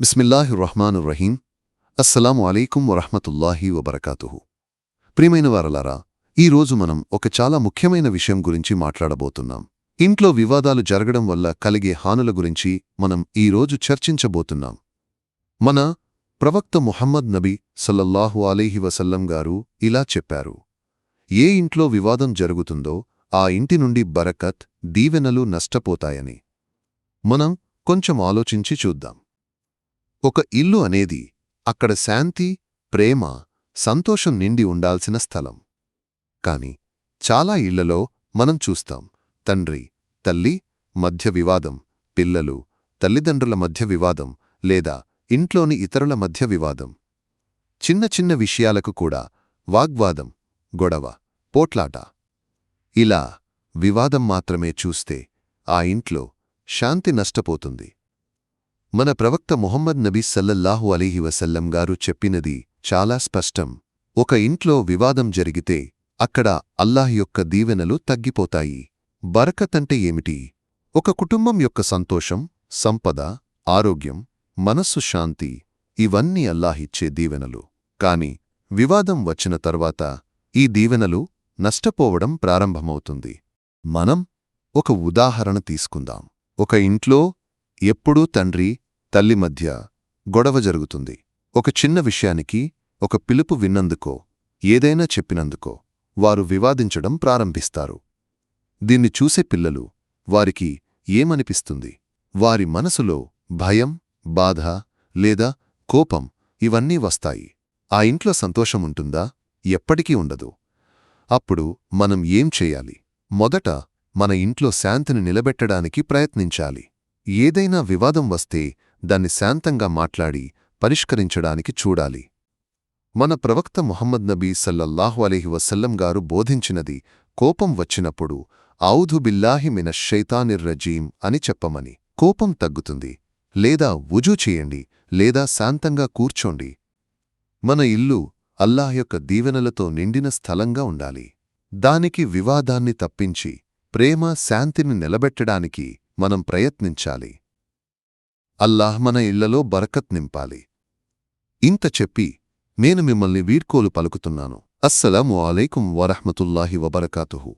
బిస్మిల్లాహి రహమాను రహీం అస్సలాము అలైకుం వరహమతుల్లాహి వబర్కాతుహు. ప్రియమైన వారలారా ఈరోజు మనం ఒక చాలా ముఖ్యమైన విషయం గురించి మాట్లాడబోతున్నాం. ఇంట్లో వివాదాలు జరగడం వల్ల కలిగే హానుల గురించి మనం ఈరోజు చర్చించబోతున్నాం. మన ప్రవక్త ముహమ్మద్ నబీ సల్లల్లాహు అలీహి వసల్లం గారు ఇలా చెప్పారు. ఏ ఇంట్లో వివాదం జరుగుతుందో ఆ ఇంటి నుండి బరకత్ దీవెనలు నష్టపోతాయని. మనం కొంచెం ఆలోచించి చూద్దాం. ఒక ఇల్లు అనేది అక్కడ శాంతి ప్రేమ సంతోషం నిండి ఉండాల్సిన స్థలం. కాని చాలా ఇళ్ళలో మనం చూస్తాం తండ్రి తల్లి మధ్య వివాదం పిల్లలు తల్లిదండ్రుల మధ్య వివాదం లేదా ఇంట్లోని ఇతరుల మధ్య వివాదం. చిన్న చిన్న విషయాలకు కూడా వాగ్వాదం గొడవ పోట్లాట. ఇలా వివాదం మాత్రమే చూస్తే ఆ ఇంట్లో శాంతి నష్టపోతుంది. మన ప్రవక్త మొహమ్మద్ నబీ సల్లల్లాహు అలీహి వసల్లం గారు చెప్పినది చాలా స్పష్టం. ఒక ఇంట్లో వివాదం జరిగితే అక్కడ అల్లాహ్ యొక్క దీవెనలు తగ్గిపోతాయి. బరకతంటే ఏమిటి? ఒక కుటుంబం యొక్క సంతోషం సంపద ఆరోగ్యం మనస్సు శాంతి ఇవన్నీ అల్లాహిచ్చే దీవెనలు. కాని వివాదం వచ్చిన తర్వాత ఈ దీవెనలు నష్టపోవడం ప్రారంభమవుతుంది. మనం ఒక ఉదాహరణ తీసుకుందాం. ఒక ఇంట్లో ఎప్పుడూ తండ్రి తల్లి మధ్య గొడవ జరుగుతుంది. ఒక చిన్న విషయానికి ఒక పిలుపు విన్నందుకో ఏదైనా చెప్పినందుకో వారు వివాదించడం ప్రారంభిస్తారు. దీన్ని చూసే పిల్లలు వారికి ఏమనిపిస్తుంది? వారి మనసులో భయం బాధ లేదా కోపం ఇవన్నీ వస్తాయి. ఆ ఇంట్లో సంతోషముంటుందా ఎప్పటికీ ఉండదు. అప్పుడు మనం ఏం చేయాలి? మొదట మన ఇంట్లో శాంతిని నిలబెట్టడానికి ప్రయత్నించాలి. ఏదైనా వివాదం వస్తే దాన్ని శాంతంగా మాట్లాడి పరిష్కరించడానికి చూడాలి. మన ప్రవక్త ముహమ్మద్ నబీ సల్లల్లాహు అలీహి వసల్లం గారు బోధించినది కోపం వచ్చినప్పుడు ఔధు బిల్లాహి మిన షైతానిర్రజీం అని చెప్పమని. కోపం తగ్గుతుంది. లేదా వుజూ చేయండి లేదా శాంతంగా కూర్చోండి. మన ఇల్లు అల్లాహ్ యొక్క దీవెనలతో నిండిన స్థలంగా ఉండాలి. దానికి వివాదాన్ని తప్పించి ప్రేమ శాంతిని నిలబెట్టడానికి మనం ప్రయత్నించాలి. అల్లాహ్ మన ఇళ్ళలో బరకత్ నింపాలి. ఇంత చెప్పి నేను మిమ్మల్ని వీడ్కోలు పలుకుతున్నాను. అస్సలం అలైకుం వరహ్మతుల్లాహి వబర్కాతుహు.